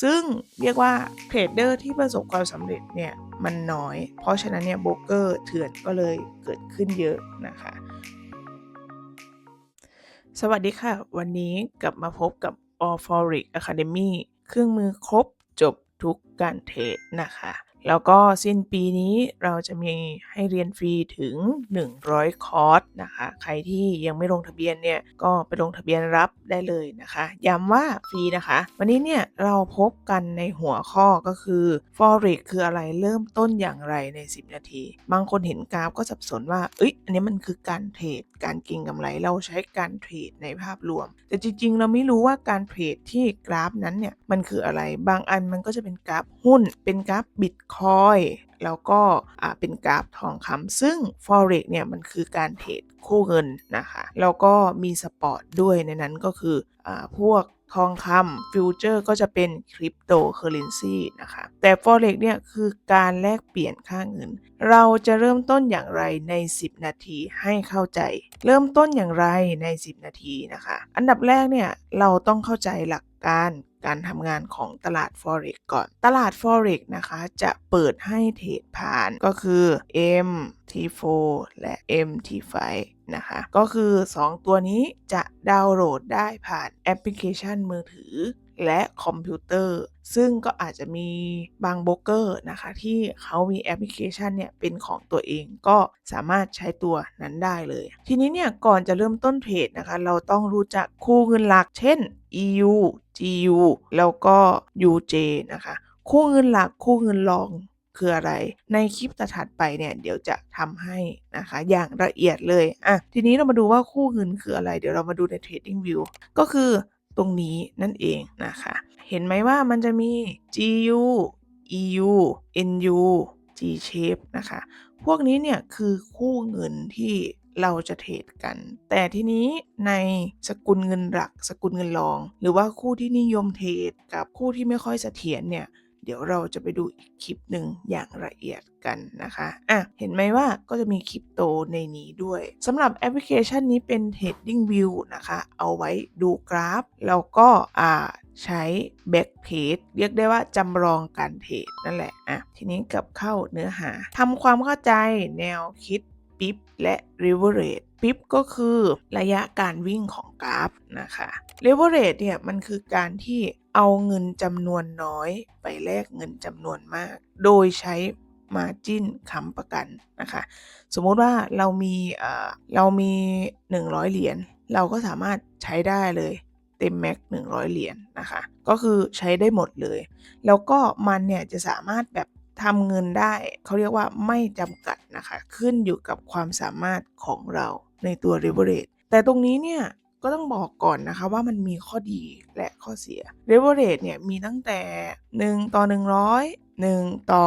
ซึ่งเรียกว่าเทรดเดอร์ที่ประสบความสำเร็จเนี่ยมันน้อย เพราะฉะนั้นเนี่ยโบรกเกอร์เถื่อนก็เลยเกิดขึ้นเยอะนะคะ สวัสดีค่ะ วันนี้กลับมาพบกับ All Forex Academy เครื่องมือครบจบทุกการเทรดนะคะ แล้วก็สิ้นปีนี้เราจะมีให้เรียนฟรีถึง 100 คอร์สนะคะ ใครที่ยังไม่ลงทะเบียนเนี่ยก็ไปลงทะเบียนรับได้เลยนะคะ ย้ำว่าฟรีนะคะ วันนี้เนี่ยเราพบกันในหัวข้อก็คือ Forex คืออะไรเริ่มต้นอย่างไรใน 10 นาที บางคนเห็นกราฟก็สับสนว่า เอ้ย อันนี้มันคือการเทรด การก็งกำไรเราใช้การเทรดในภาพรวม แต่จริง ๆ เราไม่รู้ว่าการเทรดที่กราฟนั้นเนี่ยมันคืออะไร บางอันมันก็จะเป็นกราฟหุ้น เป็นกราฟบิตคอยแล้วก็เป็นกราฟทองคำซึ่ง forex เนี่ยมันคือการเทรดคู่เงินนะคะ แล้วก็มีสปอร์ตด้วยในนั้นก็คืออพวกทองคำฟิวเจอร์ก็จะเป็นคริปโตเคอเรนซีนะคะ แต่ forex เนี่ยคือการแลกเปลี่ยนค่าเงิน เราจะเริ่มต้นอย่างไรใน 10 นาทีให้เข้าใจ เริ่มต้นอย่างไรใน 10 นาทีนะคะ อันดับแรกเนี่ยเราต้องเข้าใจหลักการการทำงานของตลาด Forex ก่อน ตลาด Forex นะคะจะเปิดให้เทรดผ่านก็คือ MT4 และ MT5 นะคะก็คือ 2 ตัวนี้จะดาวน์โหลดได้ผ่านแอปพลิเคชันมือถือและคอมพิวเตอร์ ซึ่งก็อาจจะมีบางโบรกเกอร์นะคะ ที่เขามีแอปพลิเคชันเนี่ย เป็นของตัวเองก็สามารถใช้ตัวนั้นได้เลย ทีนี้เนี่ย ก่อนจะเริ่มต้นเทรดนะคะ เราต้องรู้จักคู่เงินหลัก เช่น EU GU แล้วก็ UJ นะคะ คู่เงินหลักคู่เงินรองคืออะไร ในคลิปถัดไปเนี่ยเดี๋ยวจะทำให้นะคะ อย่างละเอียดเลยอะทีนี้เรามาดูว่าคู่เงินคืออะไร เดี๋ยวเรามาดูใน Trading View ก็คือตรงนี้นั่นเองนะคะ เห็นไหมว่ามันจะมี GU EU NU G shape นะคะ พวกนี้เนี่ยคือคู่เงินที่ เราจะเทรดกัน แต่ทีนี้ในสกุลเงินหลัก สกุลเงินรอง หรือว่าคู่ที่นิยมเทรดกับคู่ที่ไม่ค่อยเสถียรเนี่ยเดี๋ยวเราจะไปดูอีกคลิปหนึ่งอย่างละเอียดกันนะคะอะเห็นไหมว่าก็จะมีคริปโตในนี้ด้วยสำหรับแอปพลิเคชันนี้เป็น Trading View นะคะ เอาไว้ดูกราฟ แล้วก็อ่าใช้ Back Page เรียกได้ว่าจำลองการเทรดนั่นแหละอะทีนี้กลับเข้าเนื้อหาทำความเข้าใจแนวคิด ปิ๊บและ leverage ปิ๊บก็คือระยะการวิ่งของกราฟนะคะ leverage เนี่ยมันคือการที่เอาเงินจำนวนน้อย ไปแลกเงินจำนวนมาก โดยใช้มาจิ้นค้ำประกันนะคะ สมมติว่าเรามีเอ่อเรามี 100 เหรียญเราก็สามารถใช้ได้เลยเต็มแม็ก100 เหรียญนะคะ ก็คือใช้ได้หมดเลย แล้วก็มันเนี่ยจะสามารถแบบ ทำเงินได้ เขาเรียกว่าไม่จำกัดนะคะ ขึ้นอยู่กับความสามารถของเราในตัว leverage แต่ตรงนี้เนี่ยก็ต้องบอกก่อนนะคะว่ามันมีข้อดีและข้อเสีย leverage เนี่ยมีตั้งแต่ 1 ต่อ 100 1 ต่อ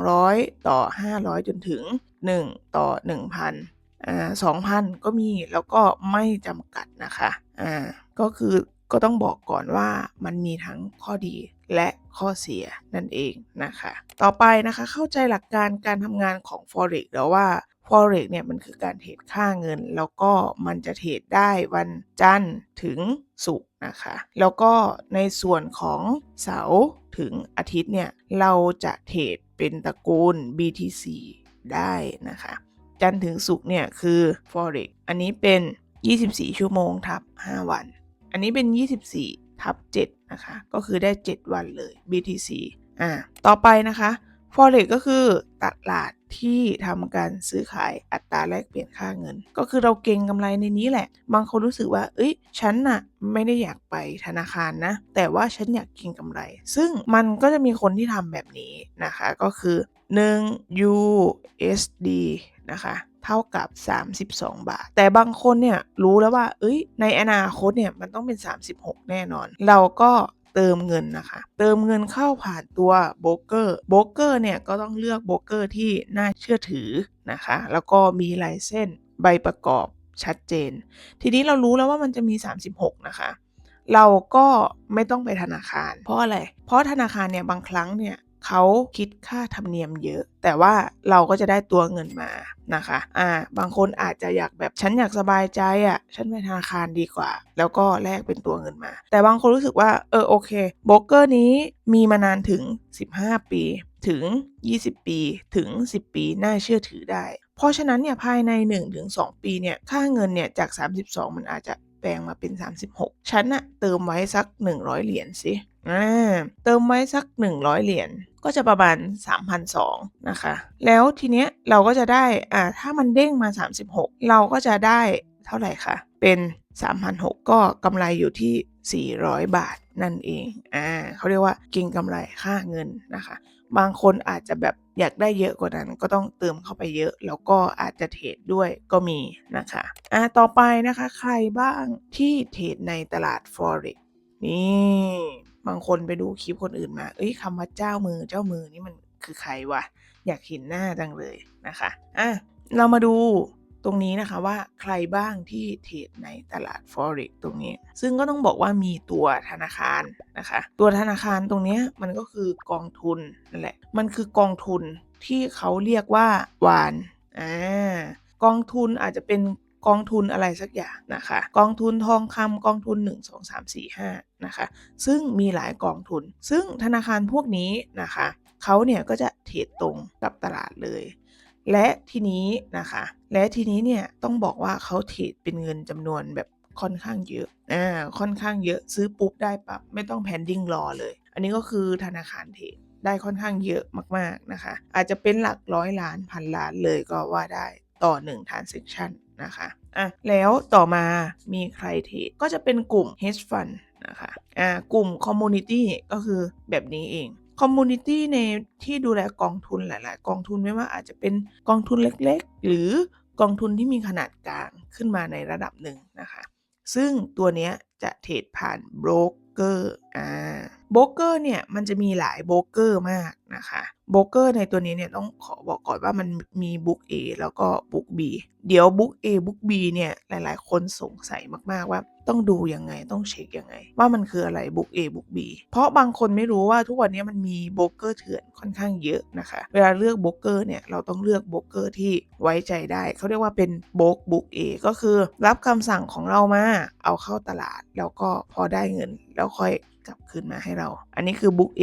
200 ต่อ 500 จนถึง 1 ต่อ 1,000อ่า2,000 ก็มีแล้วก็ไม่จำกัดนะคะอ่าก็คือก็ต้องบอกก่อนว่ามันมีทั้งข้อดี และข้อเสียนั่นเองนะคะ ต่อไปนะคะเข้าใจหลักการการทำงานของ forex แล้วว่า forex เนี่ยมันคือการเทรดค่าเงิน แล้วก็มันจะเทรดได้วันจันทร์ถึงศุกร์นะคะ แล้วก็ในส่วนของเสาร์ถึงอาทิตย์เนี่ยเราจะเทรดเป็นตระกูล BTC ได้นะคะ จันทร์ถึงศุกร์เนี่ยคือ forex อันนี้เป็น 24 ชั่วโมงทับ 5 วัน อันนี้เป็น 24ทับ7 นะคะ ก็คือได้ 7 วันเลย BTC อ่า ต่อไปนะคะ Forex ก็คือตลาดที่ทำการซื้อขายอัตราแลกเปลี่ยนค่าเงิน ก็คือเราเก็งกำไรในนี้แหละ บางคนรู้สึกว่า เอ้ย ฉันน่ะไม่ได้อยากไปธนาคารนะ แต่ว่าฉันอยากเก็งกำไร ซึ่งมันก็จะมีคนที่ทำแบบนี้นะคะ ก็คือ 1 USD นะคะ เท่ากับ 32 บาท แต่บางคนเนี่ยรู้แล้วว่า เอ้ย ในอนาคตเนี่ยมันต้องเป็น 36 แน่นอน เราก็เติมเงินนะคะ เติมเงินเข้าผ่านตัวโบรกเกอร์โบรกเกอร์เนี่ยก็ต้องเลือกโบรกเกอร์ที่น่าเชื่อถือนะคะ แล้วก็มีลายเส้นใบประกอบชัดเจน ทีนี้เรารู้แล้วว่ามันจะมี 36 นะคะ เราก็ไม่ต้องไปธนาคาร เพราะอะไร เพราะธนาคารเนี่ยบางครั้งเนี่ย เขาคิดค่าธรรมเนียมเยอะ แต่ว่าเราก็จะได้ตัวเงินมานะคะ อ่า บางคนอาจจะอยากแบบฉันอยากสบายใจอะ่ะ ฉันไปธนาคารดีกว่า แล้วก็แลกเป็นตัวเงินมา แต่บางคนรู้สึกว่า เออโอเคโบรกเกอร์นี้มีมานานถึง 15 ปีถึง 20 ปีถึง 10 ปีน่าเชื่อถือได้ เพราะฉะนั้นเนี่ยภายใน 1-2 ปีเนี่ยค่าเงินเนี่ยจาก 32 มันอาจจะ แปลงมาเป็น 36 ฉันอะเติมไว้สัก 100 เหรียญสิอ่าเติมไว้สัก 100 เหรียญก็จะประมาณ3,200นะคะ แล้วทีเนี้ยเราก็จะได้อ่าถ้ามันเด้งมา 36 เราก็จะได้เท่าไหร่คะเป็น3,600ก็กำไรอยู่ที่ 400 บาทนั่นเองอ่าเขาเรียกว่าก่งกำไรค่าเงินนะคะ บางคนอาจจะแบบ อยากได้เยอะกว่านั้นก็ต้องเติมเข้าไปเยอะ แล้วก็อาจจะเทรดด้วยก็มีนะคะอ่าต่อไปนะคะใครบ้างที่เทรดในตลาด forex นี่บางคนไปดูคลิปคนอื่นมา เอ้ยคำว่าเจ้ามือเจ้ามือนี่มันคือใครวะ อยากเห็นหน้าจังเลยนะคะอะเรามาดู ตรงนี้นะคะว่าใครบ้างที่เทรดในตลาด forex ตรงนี้ ซึ่งก็ต้องบอกว่ามีตัวธนาคารนะคะ ตัวธนาคารตรงนี้มันก็คือกองทุนนั่นแหละ มันคือกองทุนที่เขาเรียกว่าวานอ่ากองทุนอาจจะเป็นกองทุนอะไรสักอย่างนะคะ กองทุนทองคำกองทุน 1 2 3 4 5นะคะ ซึ่งมีหลายกองทุน ซึ่งธนาคารพวกนี้นะคะเขาเนี่ยก็จะเทรดตรงกับตลาดเลย และทีนี้นะคะ และทีนี้เนี่ยต้องบอกว่าเขาเทรดเป็นเงินจำนวนแบบค่อนข้างเยอะอ่าค่อนข้างเยอะซื้อปุ๊บได้ปับ๊บไม่ต้องแพนดิ้งรอเลย อันนี้ก็คือธนาคารเทรดได้ค่อนข้างเยอะมากๆนะคะ อาจจะเป็นหลักร้อยล้านพันล้านเลยก็ว่าได้ต่อ1 transaction นะคะอะแล้วต่อมามีใครเทรดก็จะเป็นกลุ่ม hedge fund นะคะอ่ากลุ่ม community ก็คือแบบนี้เอง คอมมูนิตี้ในที่ดูแลกองทุนหลาย ๆ กองทุนไม่ว่าอาจจะเป็นกองทุนเล็ก ๆ หรือกองทุนที่มีขนาดกลางขึ้นมาในระดับหนึ่งนะคะ ซึ่งตัวนี้จะเทรดผ่านโบรกเกอร์อ่า โบรกเกอร์เนี่ยมันจะมีหลายโบรกเกอร์มากนะคะโบรกเกอร์ในตัวนี้เนี่ยต้องขอบอกก่อนว่ามันมีบุ๊ก A แล้วก็บุ๊ก B เดี๋ยวบุ๊ก A บุ๊ก B เนี่ยหลายๆ คนสงสัยมากๆว่าต้องดูยังไงต้องเช็คยังไง ว่ามันคืออะไรบุ๊ก A บุ๊ก B เพราะบางคนไม่รู้ว่าทุกวันนี้มันมีโบรกเกอร์เถื่อนค่อนข้างเยอะนะคะ เวลาเลือกโบรกเกอร์เนี่ยเราต้องเลือกโบรกเกอร์ที่ไว้ใจได้ เขาเรียกว่าเป็นโบรกบุ๊ก A ก็คือรับคำสั่งของเรามาเอาเข้าตลาดแล้วก็พอได้เงินแล้วค่อย ลับคืนมาให้เรา อันนี้คือบุ๊ก A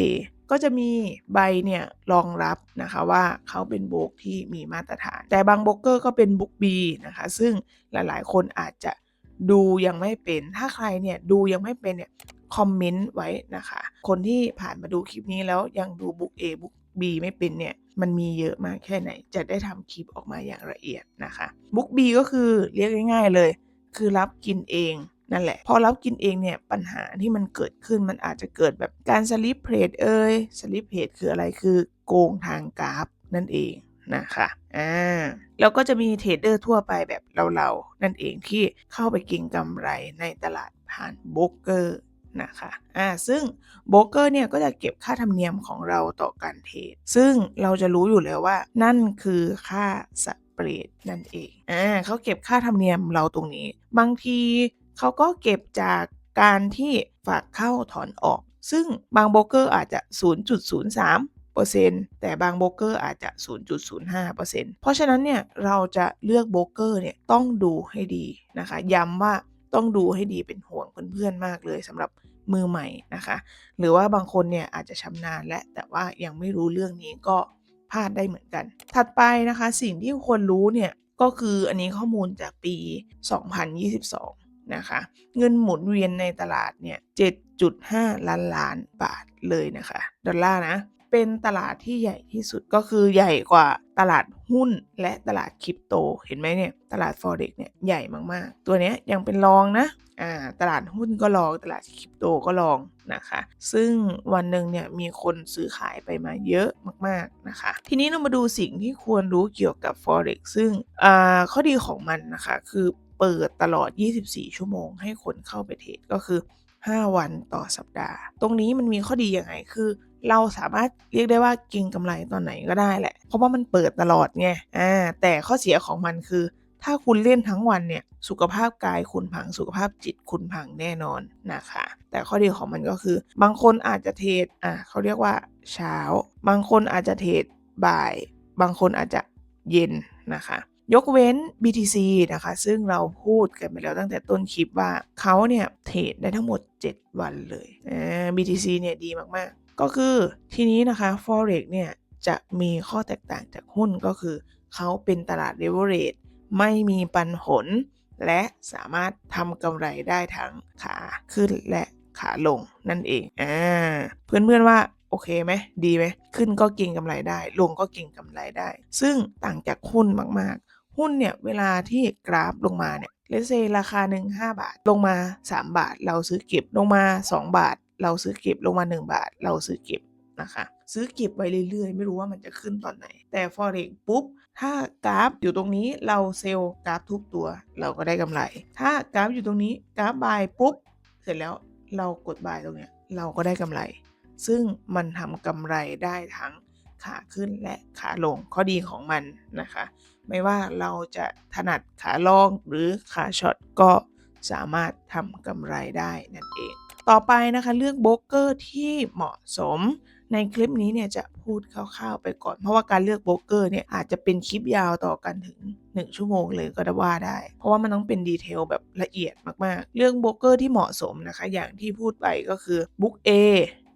ก็จะมีใบเนี่ยรองรับนะคะว่าเขาเป็นโบกที่มีมาตรฐาน แต่บางโบกเกอร์ก็เป็นบุ๊ก B นะคะ ซึ่งหลายๆ คนอาจจะดูยังไม่เป็น ถ้าใครเนี่ยดูยังไม่เป็นเนี่ยคอมเมนต์ไว้นะคะ คนที่ผ่านมาดูคลิปนี้แล้วยังดูบุ๊ก A บุ๊ก B ไม่เป็นเนี่ยมันมีเยอะมากแค่ไหน จะได้ทำคลิปออกมาอย่างละเอียดนะคะบุ๊ก B ก็คือเรียกง่ายๆเลย คือรับกินเอง นั่นแหละ พอเรับกินเองเนี่ยปัญหาที่มันเกิดขึ้นมันอาจจะเกิดแบบการสลิปเพจเอ่ยสลิปเพจคืออะไรคือโกงทางกราฟนั่นเองนะคะอ่าแล้วก็จะมีเทรดเดอร์ทั่วไปแบบเราๆนั่นเองที่เข้าไปก็งกำไรในตลาดผ่านโบรกเกอร์นะคะอ่าซึ่งโบรกเกอร์เนี่ยก็จะเก็บค่าธรรมเนียมของเราต่อการเทรดซึ่งเราจะรู้อยู่แล้วว่า นั่นคือค่าสเปรดนั่นเองอ่าเขาเก็บค่าธรรมเนียมเราตรงนี้ บางที เขาก็เก็บจากการที่ฝากเข้าถอนออก ซึ่งบางโบรกเกอร์อาจจะ 0.03แต่บางโบรกเกอร์อาจจะ 0.05เพราะฉะนั้นเนี่ยเราจะเลือกโบรกเกอร์เนี่ยต้องดูให้ดีนะคะ ย้ำว่าต้องดูให้ดีเป็นห่วงเพื่อนๆมากเลยสำหรับมือใหม่นะคะ หรือว่าบางคนเนี่ยอาจจะชำนาญและแต่ว่ายังไม่รู้เรื่องนี้ก็พลาดได้เหมือนกัน ถัดไปนะคะสิ่งที่ควรรู้เนี่ยก็คืออันนี้ข้อมูลจากปี 2022 นะคะ เงินหมุนเวียนในตลาดเนี่ย 7.5 ล้านล้านบาทเลยนะคะ ดอลลาร์นะ เป็นตลาดที่ใหญ่ที่สุดก็คือใหญ่กว่าตลาดหุ้นและตลาดคริปโต เห็นไหมเนี่ย ตลาด forex เนี่ยใหญ่มากๆ ตัวเนี้ยยังเป็นรองนะอ่าตลาดหุ้นก็รองตลาดคริปโตก็รองนะคะ ซึ่งวันหนึ่งเนี่ยมีคนซื้อขายไปมาเยอะมากๆนะคะ ทีนี้เรามาดูสิ่งที่ควรรู้เกี่ยวกับ forex ซึ่งอ่าข้อดีของมันนะคะ คือ เปิดตลอด 24 ชั่วโมง ให้คนเข้าไปเทรดก็คือ 5 วันต่อสัปดาห์ ตรงนี้มันมีข้อดียังไงคือ เราสามารถเรียกได้ว่าเก็งกำไรตอนไหนก็ได้แหละ เพราะว่ามันเปิดตลอดไงอ่าแต่ข้อเสียของมันคือ ถ้าคุณเล่นทั้งวันเนี่ยสุขภาพกายคุณพังสุขภาพจิตคุณพังแน่นอนนะคะ แต่ข้อดีของมันก็คือ บางคนอาจจะเทรดอะเขาเรียกว่าเช้า บางคนอาจจะเทรดบ่าย บางคนอาจจะเย็นนะคะ ยกเว้น BTC นะคะ ซึ่งเราพูดกันไปแล้วตั้งแต่ต้นคลิปว่าเขาเนี่ยเทรดได้ทั้งหมด 7 วันเลย BTC เนี่ยดีมากๆ ก็คือทีนี้นะคะ Forex เนี่ยจะมีข้อแตกต่างจากหุ้นก็คือ เขาเป็นตลาด leverage ไม่มีปันผล และสามารถทำกำไรได้ทั้งขาขึ้นและขาลงนั่นเอง อ่า เพื่อนๆว่าโอเคไหมดีไหม ขึ้นก็เก่งกำไรได้ ลงก็เก่งกำไรได้ ซึ่งต่างจากหุ้นมากๆ หุ้นเนี่ยเวลาที่กราฟลงมาเนี่ยเลเซราคาหนึ่ง5บาท ลงมา 3 บาท เราซื้อเก็บลงมา 2 บาท เราซื้อเก็บลงมา 1 บาท เราซื้อเก็บนะคะซื้อเก็บไว้เรื่อยๆ ไม่รู้ว่ามันจะขึ้นตอนไหน แต่ forex ปุ๊บ ถ้ากราฟอยู่ตรงนี้เราเซลล์กราฟทุกตัว เราก็ได้กำไร ถ้ากราฟอยู่ตรงนี้กราฟบายปุ๊บ เสร็จแล้วเรากดบายตรงเนี้ยเราก็ได้กำไร ซึ่งมันทำกำไรได้ทั้ง ขาขึ้นและขาลงข้อดีของมันนะคะ ไม่ว่าเราจะถนัดขาลองหรือขาช็อตก็สามารถทำกำไรได้นั่นเอง ต่อไปนะคะเลือกโบรกเกอร์ที่เหมาะสมในคลิปนี้เนี่ยจะพูดคร่าวๆไปก่อน เพราะว่าการเลือกโบรกเกอร์เนี่ยอาจจะเป็นคลิปยาวต่อกันถึง 1 ชั่วโมงเลยก็ได้ว่าได้ เพราะว่ามันต้องเป็นดีเทลแบบละเอียดมากๆ เรื่องโบรกเกอร์ที่เหมาะสมนะคะ อย่างที่พูดไปก็คือบุ๊ก A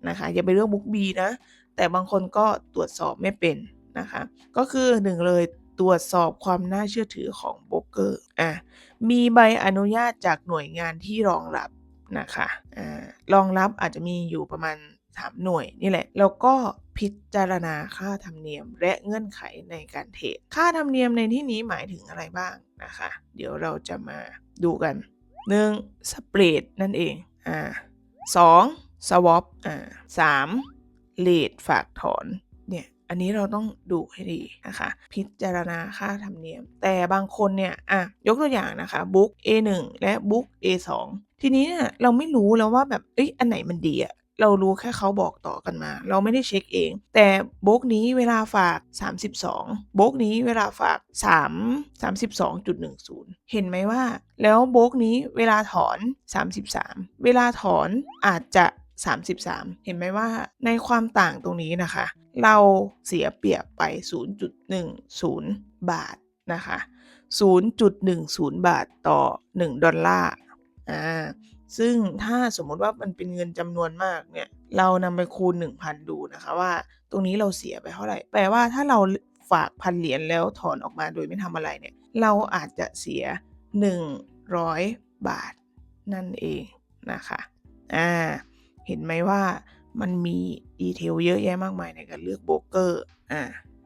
นะคะอย่าไปเลือกบุ๊ก B นะ แต่บางคนก็ตรวจสอบไม่เป็นนะคะ ก็คือหนึ่งเลยตรวจสอบความน่าเชื่อถือของโบรกเกอร์อะมีใบอนุญาตจากหน่วยงานที่รองรับนะคะอ่ารองรับอาจจะมีอยู่ประมาณ3หน่วยนี่แหละ แล้วก็พิจารณาค่าธรรมเนียมและเงื่อนไขในการเทรดค่าธรรมเนียมในที่นี้หมายถึงอะไรบ้างนะคะ เดี๋ยวเราจะมาดูกัน 1. สเปรดนั่นเองอ่าสองสวอปอ่าสาม เลทฝากถอนเนี่ยอันนี้เราต้องดูให้ดีนะคะ พิจารณาค่าธรรมเนียม แต่บางคนเนี่ยอะยกตัวอย่างนะคะบุ๊ก A1 และบุ๊ก A2 ทีนี้เนี่ยเราไม่รู้แล้วว่าแบบเอ้ยอันไหนมันดีอะเรารู้แค่เขาบอกต่อกันมา เราไม่ได้เช็คเอง แต่โบกนี้เวลาฝาก 32โบกนี้เวลาฝาก 3 32.10 เห็นไหมว่า แล้วโบกนี้เวลาถอน 33 เวลาถอนอาจจะ 33 เห็นไหมว่าในความต่างตรงนี้นะคะ เราเสียเปรียบไป 0.10 บาทนะคะ 0.10 บาทต่อ 1 ดอลลาร์อ่าซึ่งถ้าสมมติว่ามันเป็นเงินจำนวนมากเนี่ย เรานำไปคูณ 1,000 ดูนะคะว่าตรงนี้เราเสียไปเท่าไหร่ แปลว่าถ้าเราฝากพันเหรียญแล้วถอนออกมาโดยไม่ทำอะไรเนี่ย เราอาจจะเสีย 100 บาทนั่นเองนะคะ อ่า เห็นไหมว่ามันมีดีเทลเยอะแยะมากมายในการเลือกโบรกเกอร์ อ่า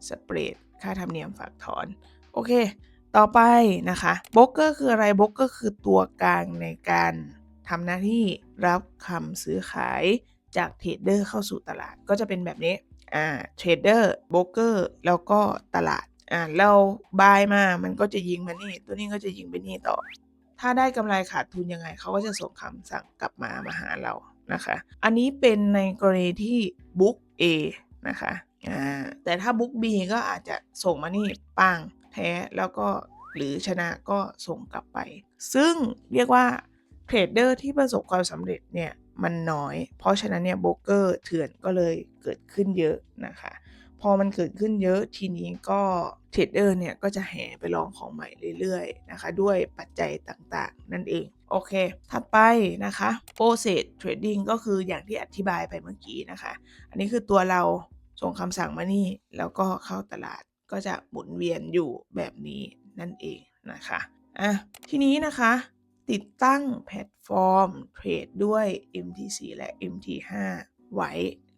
สเปรด ค่าธรรมเนียมฝากถอน โอเค ต่อไปนะคะโบรกเกอร์คืออะไรโบรกเกอร์คือตัวกลางในการทำหน้าที่รับคำซื้อขายจากเทรดเดอร์เข้าสู่ตลาดก็จะเป็นแบบนี้อ่าเทรดเดอร์โบรกเกอร์แล้วก็ตลาดอ่าเราบายมามันก็จะยิงมานี่ ตัวนี้ก็จะยิงไปนี่ต่อ ถ้าได้กำไรขาดทุนยังไงเขาก็จะส่งคำสั่งกลับมามาหาเรา นะคะ อันนี้เป็นในกรณีที่บุ๊ก A นะคะอ่าแต่ถ้าบุ๊ก B ก็อาจจะส่งมานี่ปังแท้แล้วก็หรือชนะก็ส่งกลับไป ซึ่งเรียกว่าเทรดเดอร์ที่ประสบความสำเร็จเนี่ยมันน้อย เพราะฉะนั้นเนี่ยโบรกเกอร์เถื่อนก็เลยเกิดขึ้นเยอะนะคะ พอมันเกิดขึ้นเยอะทีนี้ก็ เทรดเดอร์เนี่ยก็จะแห่ไปลองของใหม่เรื่อยๆนะคะด้วยปัจจัยต่างๆ นั่นเอง โอเค ถัดไปนะคะ process trading ก็คืออย่างที่อธิบายไปเมื่อกี้นะคะ อันนี้คือตัวเราส่งคำสั่งมานี่ แล้วก็เข้าตลาดก็จะหมุนเวียนอยู่แบบนี้นั่นเองนะคะอะทีนี้นะคะติดตั้งแพลตฟอร์มเทรดด้วย MT4 และ MT5 ไว้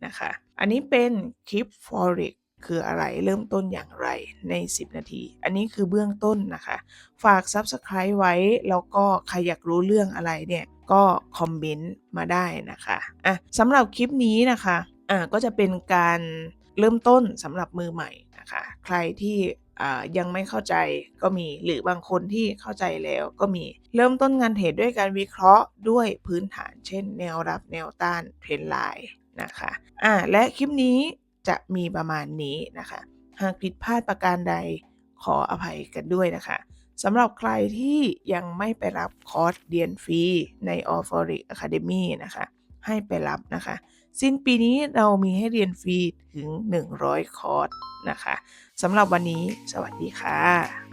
นะคะ อันนี้เป็นคลิป Forex คืออะไรเริ่มต้นอย่างไรใน 10 นาที อันนี้คือเบื้องต้นนะคะ ฝาก Subscribe ไว้แล้วก็ใครอยากรู้เรื่องอะไรเนี่ย ก็คอมเมนต์มาได้นะคะอะสำหรับคลิปนี้นะคะอะก็จะเป็นการเริ่มต้นสำหรับมือใหม่นะคะ ใครที่ยังไม่เข้าใจก็มีหรือบางคนที่เข้าใจแล้วก็มีเริ่มต้นงานเทรดด้วยการวิเคราะห์ด้วยพื้นฐาน เช่น แนวรับแนวต้านเทรนไลน์นะคะอ่าและคลิปนี้ จะมีประมาณนี้นะคะ หากผิดพลาดประการใดขออภัยกันด้วยนะคะสำหรับใครที่ยังไม่ไปรับคอร์สเรียนฟรีใน o r f o r i c Academy นะคะ ให้ไปรับนะคะ สิ้นปีนี้เรามีให้เรียนฟรีถึง 100 คอร์สนะคะสำหรับวันนี้สวัสดีค่ะ